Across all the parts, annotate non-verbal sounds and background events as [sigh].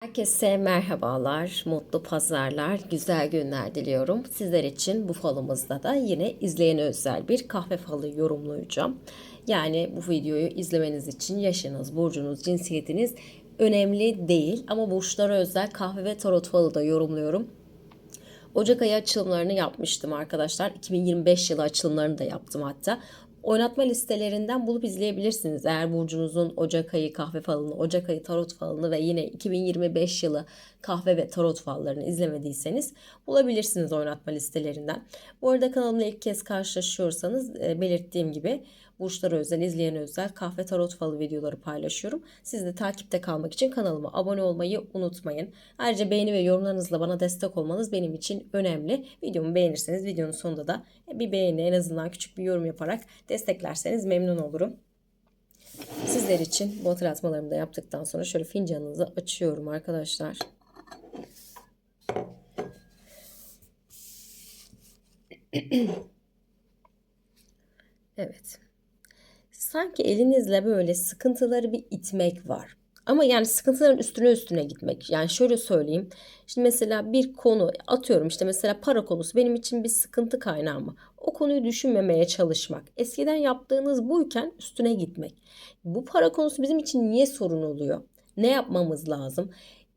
Herkese merhabalar, mutlu pazarlar, güzel günler diliyorum. Sizler için bu falımızda da yine izleyene özel bir kahve falı yorumlayacağım. Yani bu videoyu izlemeniz için yaşınız, burcunuz, cinsiyetiniz önemli değil. Ama burçlara özel kahve ve tarot falı da yorumluyorum. Ocak ayı açılımlarını yapmıştım arkadaşlar. 2025 yılı açılımlarını da yaptım hatta. Oynatma listelerinden bulup izleyebilirsiniz. Eğer burcunuzun Ocak ayı kahve falını, Ocak ayı tarot falını ve yine 2025 yılı kahve ve tarot fallarını izlemediyseniz bulabilirsiniz oynatma listelerinden. Bu arada kanalımla ilk kez karşılaşıyorsanız e, belirttiğim gibi burçlara özel, izleyene özel kahve tarot falı videoları paylaşıyorum. Siz de takipte kalmak için kanalıma abone olmayı unutmayın. Ayrıca beğeni ve yorumlarınızla bana destek olmanız benim için önemli. Videomu beğenirseniz videonun sonunda da bir beğeni en azından küçük bir yorum yaparak desteklerseniz memnun olurum. Sizler için bu hatırlatmalarımı da yaptıktan sonra şöyle fincanınızı açıyorum arkadaşlar. [clears throat] Evet. Sanki elinizle böyle sıkıntıları bir itmek var. Ama yani sıkıntıların üstüne üstüne gitmek. Yani şöyle söyleyeyim. Şimdi mesela bir konu atıyorum işte mesela para konusu benim için bir sıkıntı kaynağı mı? O konuyu düşünmemeye çalışmak. Eskiden yaptığınız buyken üstüne gitmek. Bu para konusu bizim için niye sorun oluyor? Ne yapmamız lazım?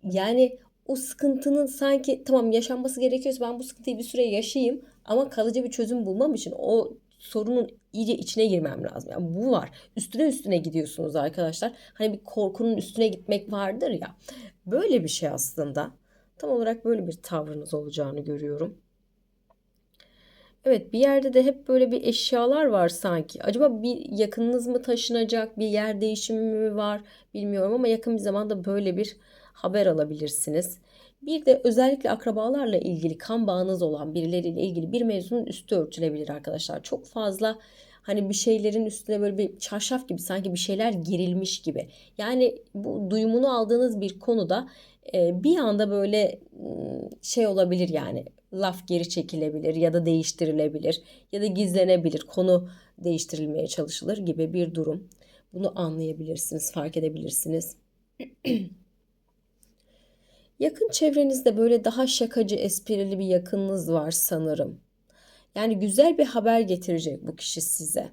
Yani o sıkıntının sanki tamam yaşanması gerekiyorsa ben bu sıkıntıyı bir süre yaşayayım ama kalıcı bir çözüm bulmam için o sorunun iyice içine girmem lazım. Yani bu var. Üstüne üstüne gidiyorsunuz arkadaşlar. Hani bir korkunun üstüne gitmek vardır ya. Böyle bir şey aslında. Tam olarak böyle bir tavrınız olacağını görüyorum. Evet bir yerde de hep böyle bir eşyalar var sanki. Acaba bir yakınınız mı taşınacak, bir yer değişimi mi var bilmiyorum ama yakın bir zamanda böyle bir haber alabilirsiniz. Bir de özellikle akrabalarla ilgili kan bağınız olan birileriyle ilgili bir mevzunun üstü örtülebilir arkadaşlar. Çok fazla hani bir şeylerin üstüne böyle bir çarşaf gibi sanki bir şeyler gerilmiş gibi. Yani bu duyumunu aldığınız bir konuda bir anda böyle şey olabilir yani laf geri çekilebilir ya da değiştirilebilir ya da gizlenebilir konu değiştirilmeye çalışılır gibi bir durum. Bunu anlayabilirsiniz, fark edebilirsiniz. [clears throat] Yakın çevrenizde böyle daha şakacı, esprili bir yakınınız var sanırım. Yani güzel bir haber getirecek bu kişi size.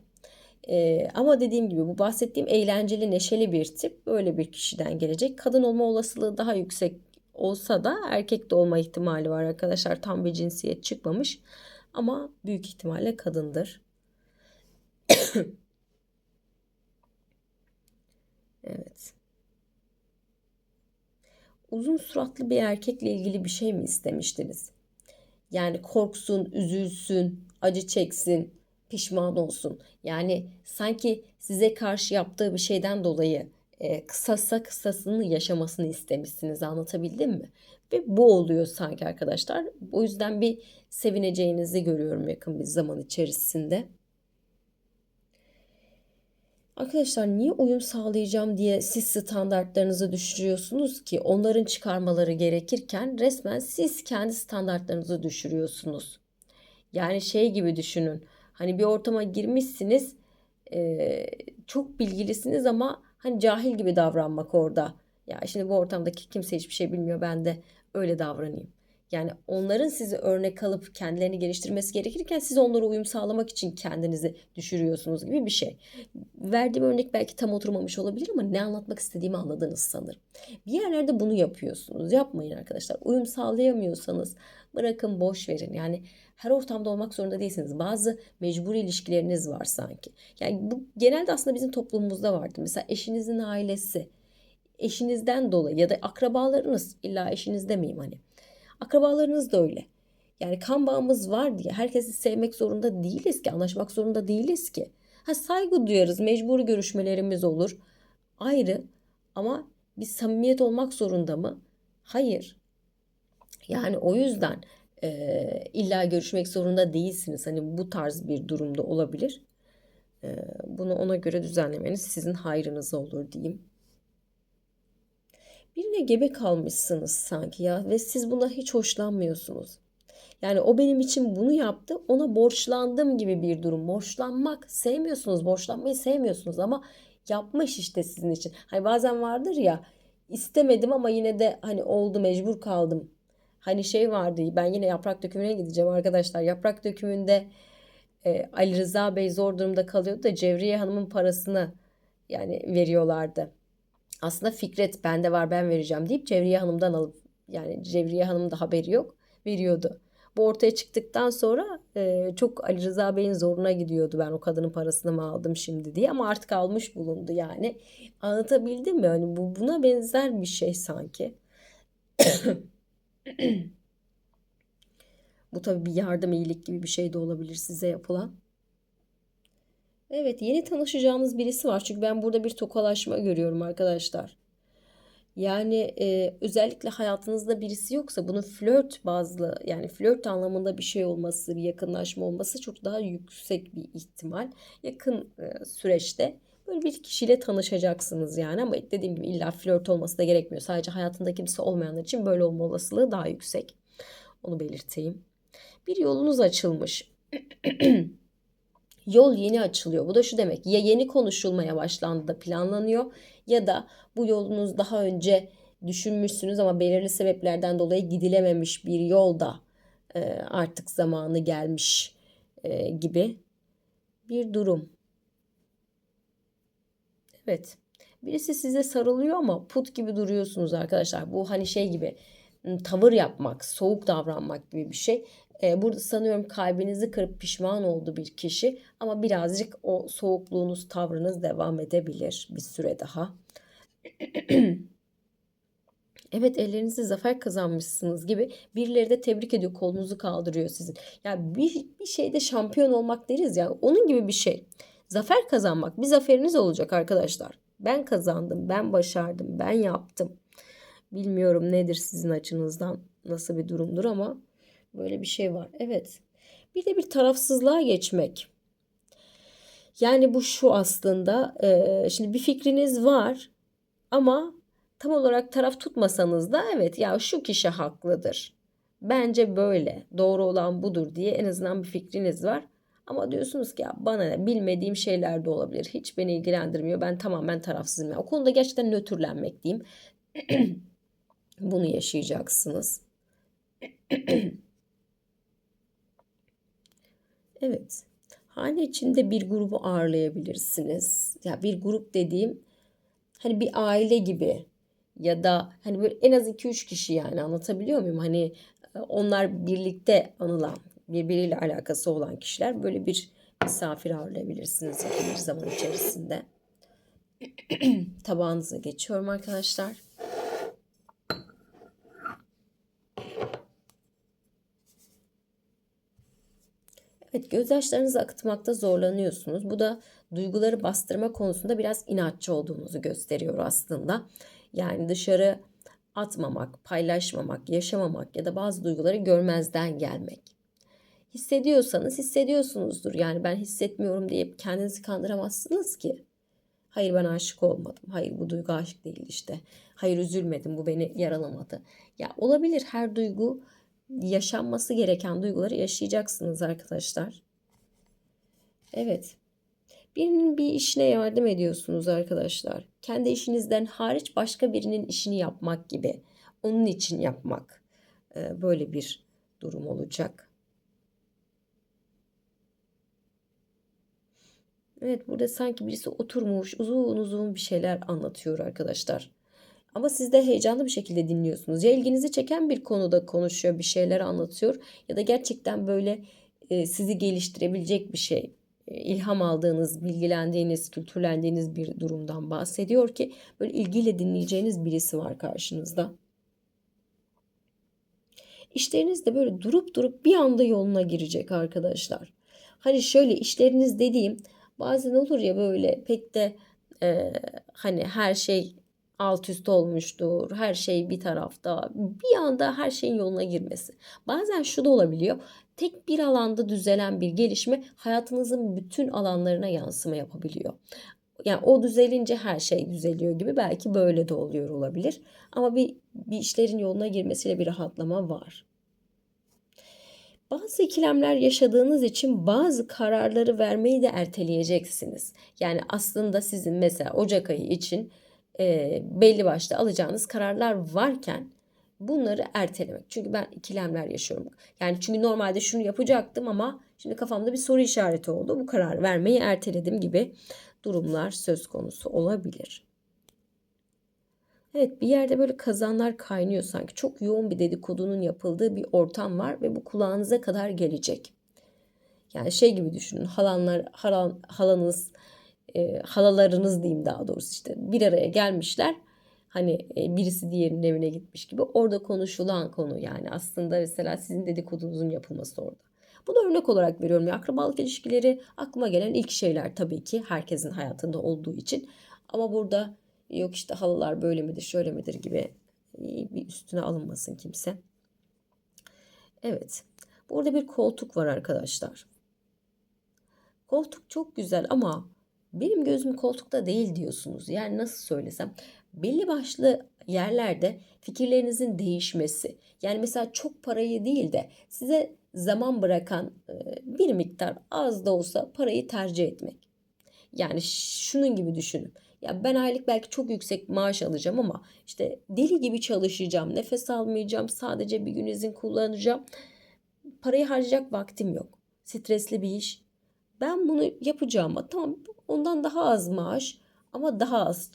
Ee, ama dediğim gibi bu bahsettiğim eğlenceli, neşeli bir tip böyle bir kişiden gelecek. Kadın olma olasılığı daha yüksek olsa da erkek de olma ihtimali var arkadaşlar. Tam bir cinsiyet çıkmamış ama büyük ihtimalle kadındır. [coughs] evet. Uzun suratlı bir erkekle ilgili bir şey mi istemiştiniz? Yani korksun, üzülsün, acı çeksin, pişman olsun. Yani sanki size karşı yaptığı bir şeyden dolayı e, kısasa kısasını yaşamasını istemişsiniz. Anlatabildim mi? Ve bu oluyor sanki arkadaşlar. O yüzden bir sevineceğinizi görüyorum yakın bir zaman içerisinde. Arkadaşlar niye uyum sağlayacağım diye siz standartlarınızı düşürüyorsunuz ki onların çıkarmaları gerekirken resmen siz kendi standartlarınızı düşürüyorsunuz. Yani şey gibi düşünün. Hani bir ortama girmişsiniz, çok bilgilisiniz ama hani cahil gibi davranmak orada. Ya şimdi bu ortamdaki kimse hiçbir şey bilmiyor ben de öyle davranayım. Yani onların sizi örnek alıp kendilerini geliştirmesi gerekirken siz onlara uyum sağlamak için kendinizi düşürüyorsunuz gibi bir şey. Verdiğim örnek belki tam oturmamış olabilir ama ne anlatmak istediğimi anladınız sanırım. Bir yerlerde bunu yapıyorsunuz. Yapmayın arkadaşlar. Uyum sağlayamıyorsanız bırakın boş verin. Yani her ortamda olmak zorunda değilsiniz. Bazı mecburi ilişkileriniz var sanki. Yani bu genelde aslında bizim toplumumuzda vardı. Mesela eşinizin ailesi, eşinizden dolayı ya da akrabalarınız illa eşiniz demeyeyim hani Akrabalarınız da öyle. Yani kan bağımız var diye herkesi sevmek zorunda değiliz ki, anlaşmak zorunda değiliz ki. Ha saygı duyarız, mecburi görüşmelerimiz olur. Ayrı ama bir samimiyet olmak zorunda mı? Hayır. Yani o yüzden e, illa görüşmek zorunda değilsiniz. Hani bu tarz bir durumda olabilir. E, bunu ona göre düzenlemeniz sizin hayrınıza olur diyeyim. Birine gebe kalmışsınız sanki ya ve siz bundan hiç hoşlanmıyorsunuz. Yani o benim için bunu yaptı, ona borçlandım gibi bir durum. Borçlanmak sevmiyorsunuz, borçlanmayı sevmiyorsunuz ama yapmış işte sizin için. Hani bazen vardır ya istemedim ama yine de hani oldu mecbur kaldım. Hani şey vardı ben yine yaprak dökümüne gideceğim arkadaşlar. Yaprak dökümünde e, Ali Rıza Bey zor durumda kalıyordu da Cevriye Hanım'ın parasını yani veriyorlardı. Aslında Fikret bende var ben vereceğim deyip Cevriye Hanım'dan alıp yani Cevriye Hanım'ın da haberi yok veriyordu. Bu ortaya çıktıktan sonra e, çok Ali Rıza Bey'in zoruna gidiyordu ben o kadının parasını mı aldım şimdi diye ama artık almış bulundu yani. Anlatabildim mi? Hani bu buna benzer bir şey sanki. [coughs] Bu tabii bir yardım iyilik gibi bir şey de olabilir size yapılan. Evet, yeni tanışacağınız birisi var. Çünkü ben burada bir tokalaşma görüyorum arkadaşlar. Yani e, özellikle hayatınızda birisi yoksa bunun flört bazlı yani flört anlamında bir şey olması, bir yakınlaşma olması çok daha yüksek bir ihtimal. Yakın e, süreçte böyle bir kişiyle tanışacaksınız yani ama dediğim gibi illa flört olması da gerekmiyor. Sadece hayatında kimse olmayanlar için böyle olma olasılığı daha yüksek. Onu belirteyim. Bir yolunuz açılmış. [clears throat] Yol yeni açılıyor. Bu da şu demek. Ya yeni konuşulmaya başlandı da planlanıyor ya da bu yolunuz daha önce düşünmüşsünüz ama belirli sebeplerden dolayı gidilememiş bir yolda e, artık zamanı gelmiş e, gibi bir durum. Evet. Birisi size sarılıyor ama put gibi duruyorsunuz arkadaşlar. Bu hani şey gibi tavır yapmak, soğuk davranmak gibi bir şey. E, burada sanıyorum kalbinizi kırıp pişman oldu bir kişi ama birazcık o soğukluğunuz, tavrınız devam edebilir bir süre daha. [clears throat] Evet ellerinizi zafer kazanmışsınız gibi birileri de tebrik ediyor kolunuzu kaldırıyor sizin. Yani bir, bir şeyde şampiyon olmak deriz ya onun gibi bir şey. Zafer kazanmak bir zaferiniz olacak arkadaşlar. Ben kazandım, ben başardım, ben yaptım. Bilmiyorum nedir sizin açınızdan nasıl bir durumdur ama böyle bir şey var. Evet. Bir de bir tarafsızlığa geçmek. Yani bu şu aslında e, şimdi bir fikriniz var ama tam olarak taraf tutmasanız da evet ya şu kişi haklıdır. Bence böyle doğru olan budur diye en azından bir fikriniz var. Ama diyorsunuz ki ya bana ne bilmediğim şeyler de olabilir. Hiç beni ilgilendirmiyor. Ben tamamen tarafsızım. Yani o konuda gerçekten nötrlenmek diyeyim. [clears throat] Bunu yaşayacaksınız. [clears throat] evet. Hane içinde bir grubu ağırlayabilirsiniz. Ya bir grup dediğim hani bir aile gibi ya da hani böyle en az 2-3 kişi yani anlatabiliyor muyum? Hani e, onlar birlikte anılan, birbiriyle alakası olan kişiler böyle bir misafir ağırlayabilirsiniz yakın bir zaman içerisinde. [clears throat] Tabağınıza geçiyorum arkadaşlar. Evet, gözyaşlarınızı akıtmakta zorlanıyorsunuz. Bu da duyguları bastırma konusunda biraz inatçı olduğunuzu gösteriyor aslında. Yani dışarı atmamak, paylaşmamak, yaşamamak ya da bazı duyguları görmezden gelmek. Hissediyorsanız hissediyorsunuzdur. Yani ben hissetmiyorum diye kendinizi kandıramazsınız ki. Hayır ben aşık olmadım. Hayır bu duygu aşık değil işte. Hayır üzülmedim bu beni yaralamadı. Ya olabilir her duygu yaşanması gereken duyguları yaşayacaksınız arkadaşlar. Evet. Birinin bir işine yardım ediyorsunuz arkadaşlar. Kendi işinizden hariç başka birinin işini yapmak gibi. Onun için yapmak. Ee, böyle bir durum olacak. Evet burada sanki birisi oturmuş uzun uzun bir şeyler anlatıyor arkadaşlar. Ama siz de heyecanlı bir şekilde dinliyorsunuz. Ya ilginizi çeken bir konuda konuşuyor, bir şeyler anlatıyor ya da gerçekten böyle e, sizi geliştirebilecek bir şey, e, ilham aldığınız, bilgilendiğiniz, kültürlendiğiniz bir durumdan bahsediyor ki böyle ilgiyle dinleyeceğiniz birisi var karşınızda. İşleriniz de böyle durup durup bir anda yoluna girecek arkadaşlar. Hani şöyle işleriniz dediğim bazen olur ya böyle pek de e, hani her şey alt üst olmuştur. Her şey bir tarafta. Bir anda her şeyin yoluna girmesi. Bazen şu da olabiliyor. Tek bir alanda düzelen bir gelişme hayatınızın bütün alanlarına yansıma yapabiliyor. Yani o düzelince her şey düzeliyor gibi belki böyle de oluyor olabilir. Ama bir, bir işlerin yoluna girmesiyle bir rahatlama var. Bazı ikilemler yaşadığınız için bazı kararları vermeyi de erteleyeceksiniz. Yani aslında sizin mesela Ocak ayı için e, belli başlı alacağınız kararlar varken bunları ertelemek. Çünkü ben ikilemler yaşıyorum. Yani çünkü normalde şunu yapacaktım ama şimdi kafamda bir soru işareti oldu. Bu kararı vermeyi erteledim gibi durumlar söz konusu olabilir. Evet bir yerde böyle kazanlar kaynıyor sanki. Çok yoğun bir dedikodunun yapıldığı bir ortam var ve bu kulağınıza kadar gelecek. Yani şey gibi düşünün halanlar, halan, halanız, e, halalarınız diyeyim daha doğrusu işte bir araya gelmişler. Hani e, birisi diğerinin evine gitmiş gibi orada konuşulan konu yani aslında mesela sizin dedikodunuzun yapılması orada. Bunu örnek olarak veriyorum. Akrabalık ilişkileri aklıma gelen ilk şeyler tabii ki herkesin hayatında olduğu için. Ama burada yok işte halılar böyle midir şöyle midir gibi bir üstüne alınmasın kimse. Evet. Burada bir koltuk var arkadaşlar. Koltuk çok güzel ama benim gözüm koltukta değil diyorsunuz. Yani nasıl söylesem belli başlı yerlerde fikirlerinizin değişmesi. Yani mesela çok parayı değil de size zaman bırakan bir miktar az da olsa parayı tercih etmek. Yani şunun gibi düşünün. Ya ben aylık belki çok yüksek maaş alacağım ama işte deli gibi çalışacağım. Nefes almayacağım. Sadece bir gün izin kullanacağım. Parayı harcayacak vaktim yok. Stresli bir iş. Ben bunu yapacağım. Tamam ondan daha az maaş ama daha az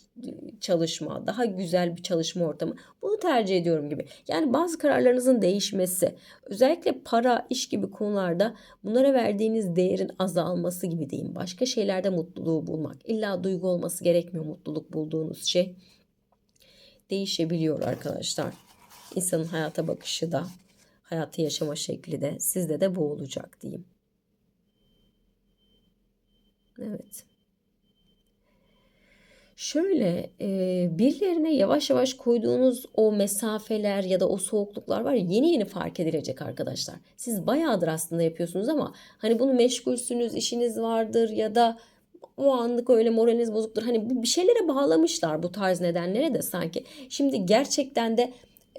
çalışma, daha güzel bir çalışma ortamı. Bunu tercih ediyorum gibi. Yani bazı kararlarınızın değişmesi, özellikle para, iş gibi konularda bunlara verdiğiniz değerin azalması gibi diyeyim. Başka şeylerde mutluluğu bulmak. İlla duygu olması gerekmiyor mutluluk bulduğunuz şey. Değişebiliyor arkadaşlar. İnsanın hayata bakışı da, hayatı yaşama şekli de sizde de bu olacak diyeyim. Evet. Şöyle e, birilerine yavaş yavaş koyduğunuz o mesafeler ya da o soğukluklar var ya yeni yeni fark edilecek arkadaşlar. Siz bayağıdır aslında yapıyorsunuz ama hani bunu meşgulsünüz, işiniz vardır ya da o anlık öyle moraliniz bozuktur. Hani bir şeylere bağlamışlar bu tarz nedenlere de sanki. Şimdi gerçekten de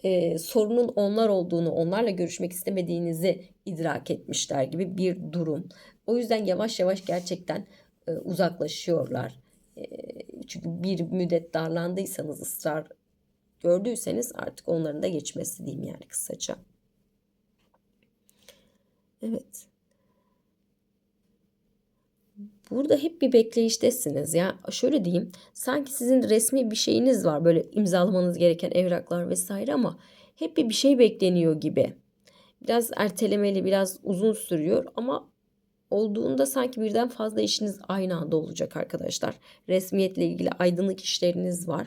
e, sorunun onlar olduğunu, onlarla görüşmek istemediğinizi idrak etmişler gibi bir durum. O yüzden yavaş yavaş gerçekten e, uzaklaşıyorlar. E, çünkü bir müddet darlandıysanız, ısrar gördüyseniz artık onların da geçmesi diyeyim yani kısaca. Evet. Burada hep bir bekleyiştesiniz. Ya şöyle diyeyim. Sanki sizin resmi bir şeyiniz var. Böyle imzalamanız gereken evraklar vesaire ama hep bir bir şey bekleniyor gibi. Biraz ertelemeli, biraz uzun sürüyor ama olduğunda sanki birden fazla işiniz aynı anda olacak arkadaşlar. Resmiyetle ilgili aydınlık işleriniz var.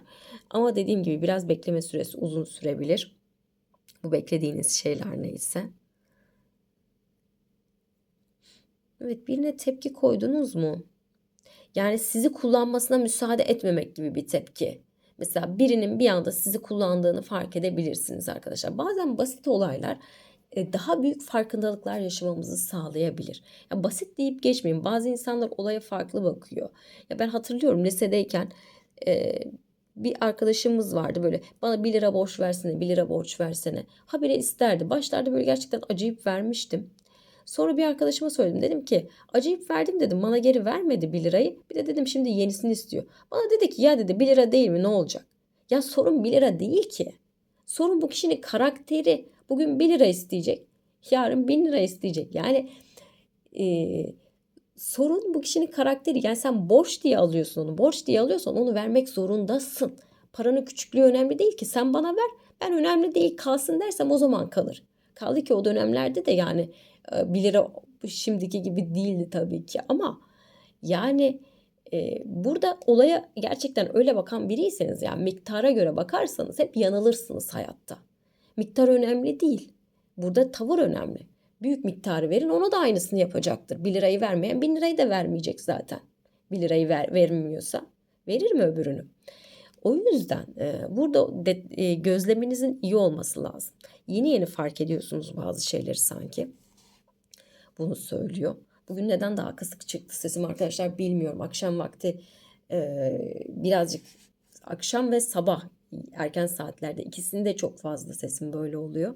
Ama dediğim gibi biraz bekleme süresi uzun sürebilir. Bu beklediğiniz şeyler neyse. Evet birine tepki koydunuz mu? Yani sizi kullanmasına müsaade etmemek gibi bir tepki. Mesela birinin bir anda sizi kullandığını fark edebilirsiniz arkadaşlar. Bazen basit olaylar daha büyük farkındalıklar yaşamamızı sağlayabilir. Ya basit deyip geçmeyin. Bazı insanlar olaya farklı bakıyor. Ya ben hatırlıyorum lisedeyken e, bir arkadaşımız vardı böyle bana 1 lira borç versene 1 lira borç versene. Habire isterdi. Başlarda böyle gerçekten acayip vermiştim. Sonra bir arkadaşıma söyledim. Dedim ki acayip verdim dedim. Bana geri vermedi 1 lirayı. Bir de dedim şimdi yenisini istiyor. Bana dedi ki ya dedi 1 lira değil mi ne olacak? Ya sorun 1 lira değil ki. Sorun bu kişinin karakteri. Bugün 1 lira isteyecek. Yarın 1000 lira isteyecek. Yani e, sorun bu kişinin karakteri. Yani sen borç diye alıyorsun onu. Borç diye alıyorsan onu vermek zorundasın. Paranın küçüklüğü önemli değil ki. Sen bana ver. Ben önemli değil kalsın dersem o zaman kalır. Kaldı ki o dönemlerde de yani 1 lira şimdiki gibi değildi tabii ki ama yani e, burada olaya gerçekten öyle bakan biriyseniz yani miktara göre bakarsanız hep yanılırsınız hayatta. Miktar önemli değil. Burada tavır önemli. Büyük miktarı verin ona da aynısını yapacaktır. 1 lirayı vermeyen 1000 lirayı da vermeyecek zaten. 1 lirayı ver, vermiyorsa verir mi öbürünü? O yüzden e, burada de, e, gözleminizin iyi olması lazım. Yeni yeni fark ediyorsunuz bazı şeyleri sanki. Bunu söylüyor. Bugün neden daha kısık çıktı sesim arkadaşlar bilmiyorum. Akşam vakti e, birazcık akşam ve sabah erken saatlerde ikisinde çok fazla sesim böyle oluyor.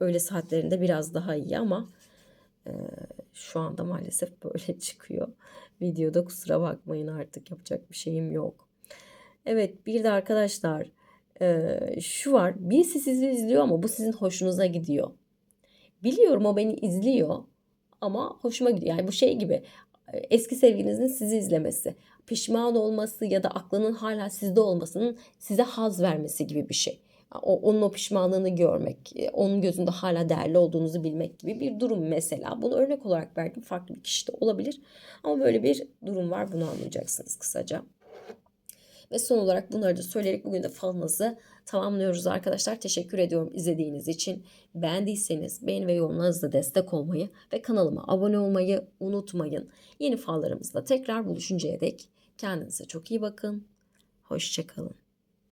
Öğle saatlerinde biraz daha iyi ama e, şu anda maalesef böyle [laughs] çıkıyor. Videoda kusura bakmayın artık yapacak bir şeyim yok. Evet bir de arkadaşlar eee, şu var. Birisi sizi izliyor ama bu sizin hoşunuza gidiyor. Biliyorum o beni izliyor ama hoşuma gidiyor. Yani bu şey gibi e, eski sevgilinizin sizi izlemesi, pişman olması ya da aklının hala sizde olmasının size haz vermesi gibi bir şey. O, onun o pişmanlığını görmek, e, onun gözünde hala değerli olduğunuzu bilmek gibi bir durum mesela. Bunu örnek olarak verdim. Farklı bir kişi de olabilir. Ama böyle bir durum var. Bunu anlayacaksınız kısaca. Ve son olarak bunları da söyleyerek bugün de falınızı tamamlıyoruz arkadaşlar. Teşekkür ediyorum izlediğiniz için. Beğendiyseniz beğeni ve yorumlarınızla destek olmayı ve kanalıma abone olmayı unutmayın. Yeni fallarımızla tekrar buluşuncaya dek kendinize çok iyi bakın. Hoşçakalın.